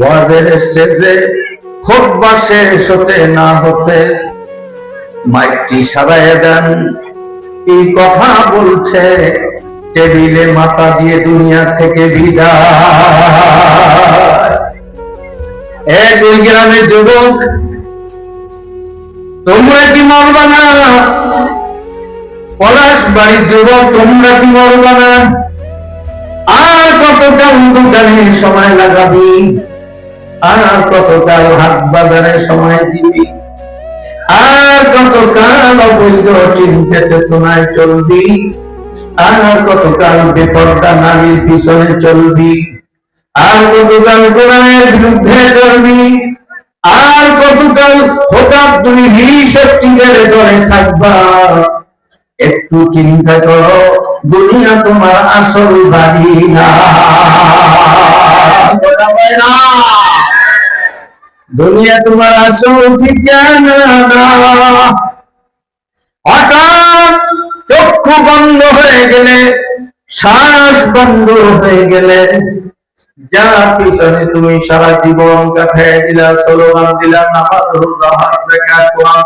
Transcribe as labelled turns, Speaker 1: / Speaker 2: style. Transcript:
Speaker 1: ওয়াজের স্টেজে খোটবা শেষ হতে না হতে মাইকটি দেন। এই কথা বলছে টেবিলে মাথা দিয়ে দুনিয়া থেকে বিদায়। এ দুই গ্রামের যুবক, তোমরা কি মরবা না? পলাশ বাড়ির যুবক, তোমরা কি মরবা না? সময় লাগাবি? আর কতকাল হাট বাজারে সময় দিবি? আর কতকাল অবৈধ চিন্তা চেতনায় চলবি? আর কতকাল বেপরটা নারীর পিছনে চলবি? আর কতকাল বিরুদ্ধে চলবি? আর কতকাল হঠাৎ তুমি থাকবা? একটু চিন্তা করো, দুনিয়া তোমার আসল বাড়ি না। দুনিয়া তোমার আসল ঠিকানা হঠাৎ চক্ষু বন্ধ হয়ে গেলে, শ্বাস বন্ধ হয়ে গেলে, যা পিছনে তুমি সারা জীবন কাটাই দিলা স্লোগান দিলা, নামাজ, রোজা, হজ, যাকাত, কোরআন